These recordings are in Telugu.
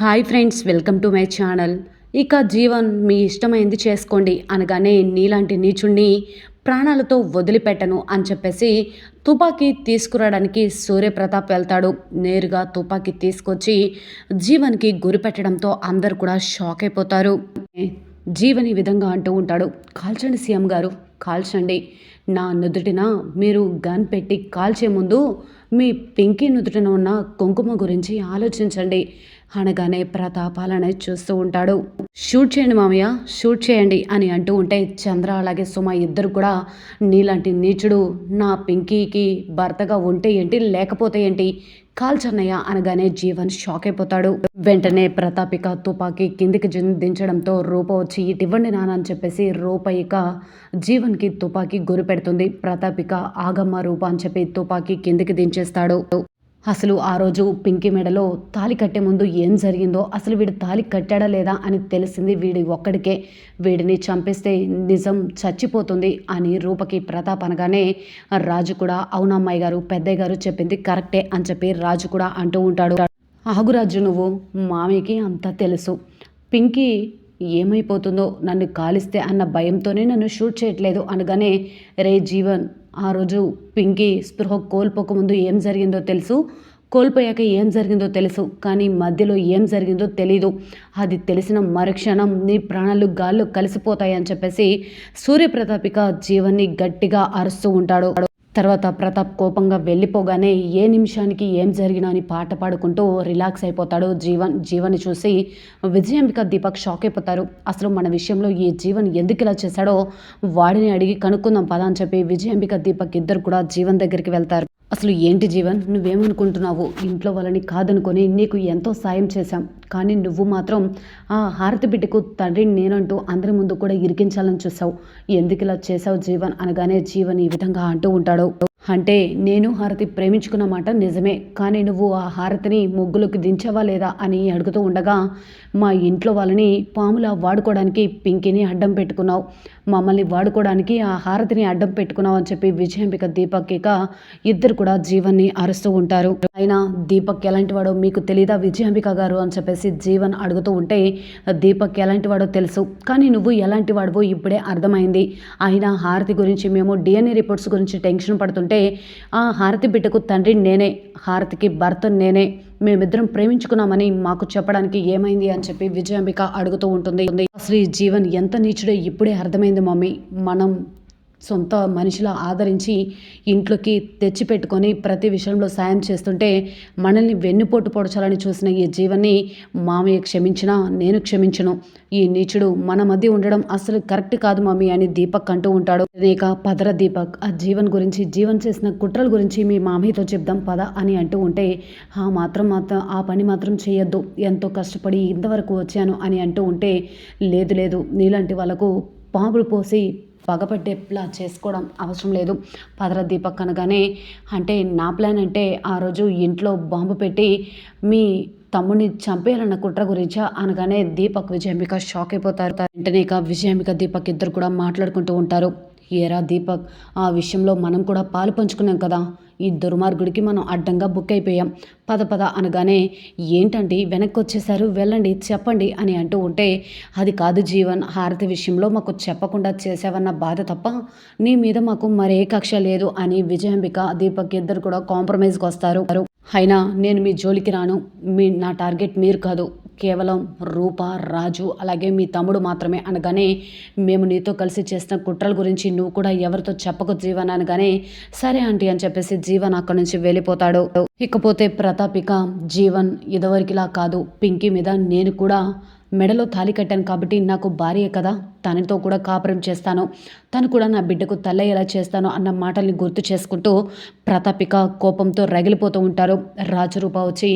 Hi friends welcome to my channel. ఇక జీవన్ మీ ఇష్టమైంది చేసుకోండి అనగానే నీలాంటి నీచుణ్ణి ప్రాణాలతో వదిలిపెట్టను అని చెప్పేసి తుపాకీ తీసుకురావడానికి సూర్యప్రతాప్ వెళ్తాడు. నేరుగా తుపాకీ తీసుకొచ్చి జీవన్కి గురి పెట్టడంతో అందరు కూడా షాక్ అయిపోతారు. జీవన్ ఈ విధంగా అంటూ ఉంటాడు కాల్చండి సీఎం గారు కాల్చండి. నా నుదుటిన మీరు గన్ పెట్టి కాల్చే ముందు మీ పింకీ నుదుటిన ఉన్న కుంకుమ గురించి ఆలోచించండి. అనగానే ప్రతాప్ అలానే చూస్తూ ఉంటాడు. షూట్ చేయండి మామయ్య షూట్ చేయండి అని అంటూ ఉంటే చంద్ర అలాగే సుమ ఇద్దరు కూడా నీలాంటి నీచుడు నా పింకీకి భర్తగా ఉంటే ఏంటి లేకపోతే ఏంటి? కాల్చన్నయ్య అనగానే జీవన్ షాక్ అయిపోతాడు. వెంటనే ప్రతాపిక తుపాకీ కిందికి దించడంతో రూప వచ్చి ఇటివ్వండి నాన్న అని చెప్పేసి రూప ఇక జీవన్కి తుపాకీ గురి పెడుతుంది ప్రతాపిక ఆగమ్మ రూప అని చెప్పి తుపాకీ కిందికి దించేస్తాడు. అసలు ఆ రోజు పింకీ మెడలో తాలి కట్టే ముందు ఏం జరిగిందో అసలు వీడు తాలి కట్టాడా లేదా అని తెలిసింది వీడి ఒక్కడికే. వీడిని చంపేస్తే నిజం చచ్చిపోతుంది అని రూపకి ప్రతాప్ అనగానే రాజు కూడా అవునమ్మాయి గారు పెద్దయ్య గారు చెప్పింది కరెక్టే అని చెప్పి రాజు కూడా అంటూ ఉంటాడు. ఆగురాజు నువ్వు మామయ్యకి అంతా తెలుసు. పింకీ ఏమైపోతుందో నన్ను కాలిస్తే అన్న భయంతోనే నన్ను షూట్ చేయట్లేదు అనగానే రే జీవన్ ఆ రోజు పింకీ స్పృహ కోల్పోకముందు ఏం జరిగిందో తెలుసు. కోల్పోయాక ఏం జరిగిందో తెలుసు. కానీ మధ్యలో ఏం జరిగిందో తెలీదు. అది తెలిసిన మరుక్షణం నీ ప్రాణాలు గాల్లో కలిసిపోతాయని చెప్పేసి సూర్యప్రతాపిక జీవన్ని గట్టిగా అరుస్తూ ఉంటాడు. తర్వాత ప్రతాప్ కోపంగా వెళ్ళిపోగానే ఏ నిమిషానికి ఏం జరిగినా అని పాట పాడుకుంటూ రిలాక్స్ అయిపోతాడు జీవన్. జీవన్ని చూసి విజయాంబిక దీపక్ షాక్ అయిపోతారు. అసలు మన విషయంలో ఈ జీవన్ ఎందుకు ఇలా చేశాడో వాడిని అడిగి కనుక్కుందాం పదా అని చెప్పి విజయాంబిక దీపక్ ఇద్దరు కూడా జీవన్ దగ్గరికి వెళ్తారు. అసలు ఏంటి జీవన్? నువ్వేమనుకుంటున్నావు? ఇంట్లో వాళ్ళని కాదనుకొని నీకు ఎంతో సాయం చేశాం. కానీ నువ్వు మాత్రం ఆ హారతి బిడ్డకు తండ్రిని నేనంటూ అందరి ముందు కూడా ఇరికించాలని చూసావు ఎందుకు ఇలా చేసావు జీవన్? అనగానే జీవన్ ఈ విధంగా అంటూ ఉంటాడు. అంటే నేను హారతి ప్రేమించుకున్న మాట నిజమే. కానీ నువ్వు ఆ హారతిని ముగ్గులోకి దించావా లేదా అని అడుగుతూ ఉండగా మా ఇంట్లో వాళ్ళని పాములా వాడుకోవడానికి పింకీని అడ్డం పెట్టుకున్నావు. మమ్మల్ని వాడుకోవడానికి ఆ హారతిని అడ్డం పెట్టుకున్నావు అని చెప్పి విజయంబిక దీపక్ ఇక ఇద్దరు కూడా జీవన్ని అరుస్తూ ఉంటారు. అయినా దీపక్ ఎలాంటి వాడో మీకు తెలీదా విజయాంబిక గారు అని చెప్పేసి జీవన్ అడుగుతూ ఉంటే దీపక్ ఎలాంటి వాడో తెలుసు కానీ నువ్వు ఎలాంటి వాడివో ఇప్పుడే అర్థమైంది. అయినా హారతి గురించి మేము డిఎన్ఏ రిపోర్ట్స్ గురించి టెన్షన్ పడుతుంటే ఆ హారతి బిడ్డకు తండ్రి నేనే హారతికి భర్త నేనే మేమిద్దరం ప్రేమించుకున్నామని మాకు చెప్పడానికి ఏమైంది అని చెప్పి విజయాంబిక అడుగుతూ ఉంటుంది. శ్రీ జీవన్ ఎంత నీచుడో ఇప్పుడే అర్థమైంది మమ్మీ. మనం సొంత మనిషిలా ఆదరించి ఇంట్లోకి తెచ్చిపెట్టుకొని ప్రతి విషయంలో సాయం చేస్తుంటే మనల్ని వెన్నుపోటు పొడచాలని చూసిన ఈ జీవన్ని మామయ్య క్షమించినా నేను క్షమించను. ఈ నీచుడు మన మధ్య ఉండడం అసలు కరెక్ట్ కాదు మమ్మీ అని దీపక్ అంటూ ఉంటాడు. ఇక పదర దీపక్. ఆ జీవన్ గురించి జీవన్ చేసిన కుట్రల గురించి మీ మామయ్యతో చెప్దాం పద అని అంటూ ఉంటే ఆ మాత్రం మాత్రం ఆ పని మాత్రం చేయొద్దు ఎంతో కష్టపడి ఇంతవరకు వచ్చాను అని అంటూ ఉంటే లేదు లేదు. నీలాంటి వాళ్ళకు పాములు పోసి పగపట్టేలా చేసుకోవడం అవసరం లేదు. పదర దీపక్ అనగానే అంటే నా ప్లాన్ అంటే ఆ రోజు ఇంట్లో బాంబు పెట్టి మీ తమ్ముడిని చంపేయాలన్న కుట్ర గురించా అనగానే దీపక్ విజయంబిక షాక్ అయిపోతారు. వెంటనే ఇక విజయంబిక దీపక్ ఇద్దరు కూడా మాట్లాడుకుంటూ ఉంటారు. ఏరా దీపక్ ఆ విషయంలో మనం కూడా పాలు పంచుకున్నాం కదా. ఈ దుర్మార్గుడికి మనం అడ్డంగా బుక్ అయిపోయాం. పద పద అనగానే ఏంటండి వెనక్కి వచ్చేసారు వెళ్ళండి చెప్పండి అని అంటూ ఉంటే అది కాదు జీవన్ హారతి విషయంలో మాకు చెప్పకుండా చేసావన్న బాధ తప్ప నీ మీద మాకు మరే కక్ష లేదు అని విజయాంబిక దీపక్ ఇద్దరు కూడా కాంప్రమైజ్కి వస్తారు. అయినా నేను మీ జోలికి రాను. మీ నా టార్గెట్ మీరు కాదు. కేవలం రూప రాజు అలాగే మీ తమ్ముడు మాత్రమే అనగానే మేము నీతో కలిసి చేసిన కుట్రల గురించి నువ్వు కూడా ఎవరితో చెప్పకు జీవన్ అనగానే సరే ఆంటీ అని చెప్పేసి జీవన్ అక్కడి నుంచి వెళ్ళిపోతాడు. ఇకపోతే ప్రతాపిక జీవన్ ఇదివరకిలా కాదు. పింకీ మీద నేను కూడా మెడలో తాలి కట్టాను కాబట్టి నాకు భార్య కదా. తనతో కూడా కాపురం చేస్తాను. తను కూడా నా బిడ్డకు తల్లయ్యేలా చేస్తాను అన్న మాటల్ని గుర్తు చేసుకుంటూ ప్రతాపిక కోపంతో రగిలిపోతూ ఉంటారు. రాజరూప వచ్చి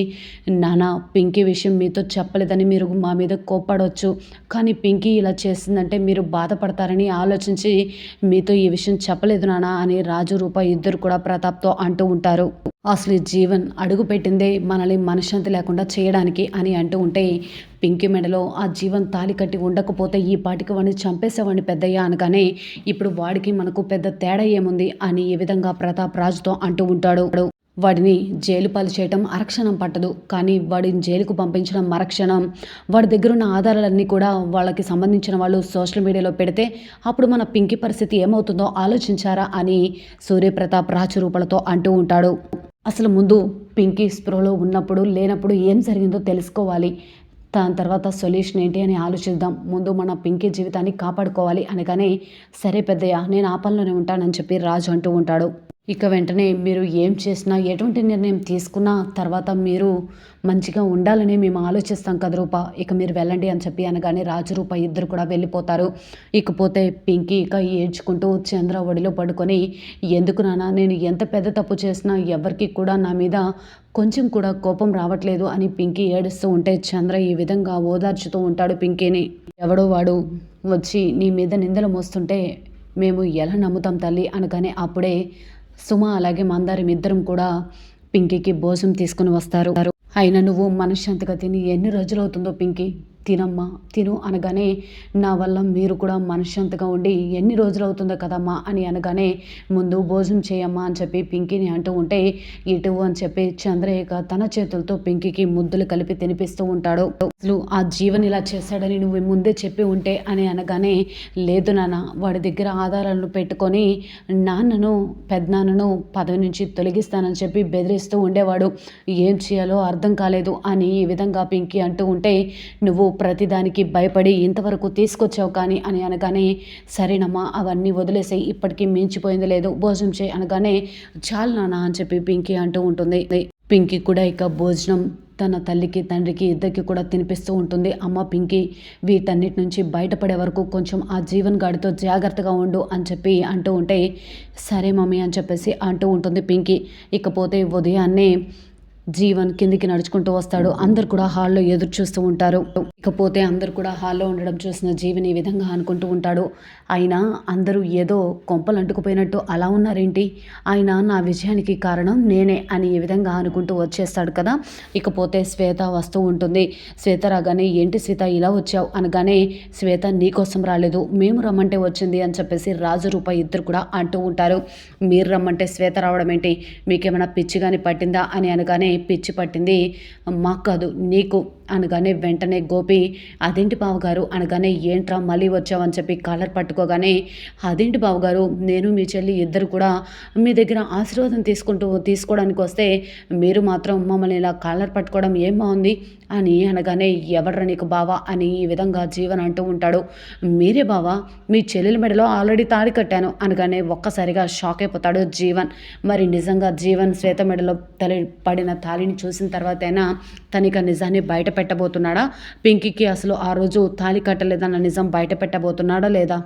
నానా పింకీ విషయం మీతో చెప్పలేదని మీరు మా మీద కోప్పడవచ్చు కానీ పింకీ ఇలా చేసిందంటే మీరు బాధపడతారని ఆలోచించి మీతో ఈ విషయం చెప్పలేదు నానా అని రాజు రూప ఇద్దరు కూడా ప్రతాప్తో అంటూ ఉంటారు. అసలు జీవన్ అడుగు పెట్టిందే మనల్ని మనశ్శాంతి లేకుండా చేయడానికి అని అంటూ ఉంటే పింకి మెడలో ఆ జీవన్ తాలి కట్టి ఉండకపోతే ఈ పాటికి వాడిని చంపేసేవాడిని పెద్దయ్య అనగానే ఇప్పుడు వాడికి మనకు పెద్ద తేడా ఏముంది అని ఈ విధంగా ప్రతాప్ రాజుతో అంటూ ఉంటాడు. వాడిని జైలు పాలు చేయటం అరక్షణం పట్టదు కానీ వాడిని జైలుకు పంపించడం మరక్షణం. వాడి దగ్గర ఉన్న ఆధారాలన్నీ కూడా వాళ్ళకి సంబంధించిన వాళ్ళు సోషల్ మీడియాలో పెడితే అప్పుడు మన పింకి పరిస్థితి ఏమవుతుందో ఆలోచించారా అని సూర్యప్రతాప్ రాచరూపలతో అంటూ ఉంటాడు. అసలు ముందు పింకీ స్ప్రోలో ఉన్నప్పుడు లేనప్పుడు ఏం జరిగిందో తెలుసుకోవాలి. దాని తర్వాత సొల్యూషన్ ఏంటి అని ఆలోచిద్దాం. ముందు మన పింకీ జీవితాన్ని కాపాడుకోవాలి అనగానే సరే పెద్దయ్య నేను ఆ పనిలోనే ఉంటానని చెప్పి రాజు అంటూ ఉంటాడు. ఇక వెంటనే మీరు ఏం చేసినా ఎటువంటి నిర్ణయం తీసుకున్నా తర్వాత మీరు మంచిగా ఉండాలని మేము ఆలోచిస్తాం కదా రూప. ఇక మీరు వెళ్ళండి అని చెప్పి అనగానే రాజు రూప ఇద్దరు కూడా వెళ్ళిపోతారు. ఇకపోతే పింకీ ఇక ఏడ్చుకుంటూ చంద్ర ఒడిలో పడుకొని ఎందుకు నానా నేను ఎంత పెద్ద తప్పు చేసినా ఎవరికి కూడా నా మీద కొంచెం కూడా కోపం రావట్లేదు అని పింకీ ఏడుస్తూ ఉంటే చంద్ర ఈ విధంగా ఓదార్చుతూ ఉంటాడు పింకీని. ఎవడో వాడు వచ్చి నీ మీద నిందలు మోస్తుంటే మేము ఎలా నమ్ముతాం తల్లి? అనగానే అప్పుడే సుమ అలాగే మందారం ఇద్దరం కూడా పింకీకి భోజనం తీసుకుని వస్తారు. అయినా నువ్వు మనశ్శాంతిగా తిని ఎన్ని రోజులు అవుతుందో పింకీ? తినమ్మా తిను అనగానే నా వల్ల మీరు కూడా మనశ్శాంతిగా ఉండి ఎన్ని రోజులు అవుతుందో కదమ్మా అని అనగానే ముందు భోజనం చేయమ్మా అని చెప్పి పింకీని అంటూ ఉంటే ఇటు అని చెప్పి చంద్రయ్యక తన చేతులతో పింకీకి ముద్దులు కలిపి తినిపిస్తూ ఉంటాడు. అసలు ఆ జీవన్ ఇలా చేశాడని నువ్వు ముందే చెప్పి ఉంటే అని అనగానే లేదు నాన్న వాడి దగ్గర ఆధారాలను పెట్టుకొని నాన్నను పెద్దనాన్నను పదవి నుంచి తొలగిస్తానని చెప్పి బెదిరిస్తూ ఉండేవాడు. ఏం చేయాలో అర్థం కాలేదు అని ఈ విధంగా పింకీ అంటూ ఉంటే నువ్వు ప్రతిదానికి భయపడి ఇంతవరకు తీసుకొచ్చావు కానీ అని అనగానే సరేనమ్మా అవన్నీ వదిలేసి ఇప్పటికీ మించిపోయింది లేదు భోజనం చేయి అనగానే చాలు నాన్న అని చెప్పి పింకీ అంటూ ఉంటుంది. పింకీ కూడా ఇక భోజనం తన తల్లికి తండ్రికి ఇద్దరికి కూడా తినిపిస్తూ ఉంటుంది. అమ్మ పింకీ వీటన్నిటి నుంచి బయటపడే వరకు కొంచెం ఆ జీవన్ గాడితో జాగ్రత్తగా ఉండు అని చెప్పి అంటూ ఉంటే సరే మమ్మీ అని చెప్పేసి అంటూ ఉంటుంది పింకీ. ఇకపోతే ఉదయాన్నే జీవన్ కిందికి నడుచుకుంటూ వస్తాడు. అందరు కూడా హాల్లో ఎదురు చూస్తూ ఉంటారు. ఇకపోతే అందరు కూడా హాల్లో ఉండడం చూసిన జీవన్ ఈ విధంగా అనుకుంటూ ఉంటాడు. అయినా అందరూ ఏదో కొంపలు అంటుకుపోయినట్టు అలా ఉన్నారేంటి? ఆయన నా విజయానికి కారణం నేనే అని ఈ విధంగా అనుకుంటూ వచ్చేస్తాడు కదా? ఇకపోతే శ్వేత వస్తూ ఉంటుంది. శ్వేత రాగానే ఏంటి శ్వేత ఇలా వచ్చావు? అనగానే శ్వేత నీకోసం రాలేదు. మేము రమ్మంటే వచ్చింది అని చెప్పేసి రాజు రూప ఇద్దరు కూడా అంటూ ఉంటారు. మీరు రమ్మంటే శ్వేత రావడం ఏంటి? మీకేమైనా పిచ్చి కానీ పట్టిందా? అని అనగానే పిచ్చి పట్టింది. మాకు కాదు నీకు అనగానే వెంటనే గోపి అదేంటి బావగారు? అనగానే ఏంట్రా మళ్ళీ వచ్చావని చెప్పి కాలర్ పట్టుకోగానే అదేంటి బావగారు? నేను మీ చెల్లి ఇద్దరు కూడా మీ దగ్గర ఆశీర్వాదం తీసుకుంటూ తీసుకోవడానికి వస్తే మీరు మాత్రం మమ్మల్ని ఇలా కాలర్ పట్టుకోవడం ఏం బాగుంది అని అనగానే ఎవడ్రా నీకు బావా? అని ఈ విధంగా జీవన్ అంటూ ఉంటాడు. మీరే బావా? మీ చెల్లెల మెడలో ఆల్రెడీ తాడి కట్టాను. అనగానే ఒక్కసారిగా షాక్ అయిపోతాడు జీవన్. మరి నిజంగా జీవన్ శ్వేత మెడలో తల పడిన తాళిని చూసిన తర్వాతైనా తనిక నిజాన్ని బయట పెట్టబోతున్నాడా పింకీకి అసలు ఆ రోజు తాళి కట్టలేదన్న నిజం బయట పెట్టబోతున్నాడా లేదా?